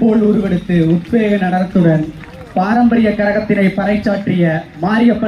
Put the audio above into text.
போல் உருவெடுத்து உத்வேக நடத்துடன் பாரம்பரிய கரகத்தினை பறைச்சாற்றிய மாரியப்பன்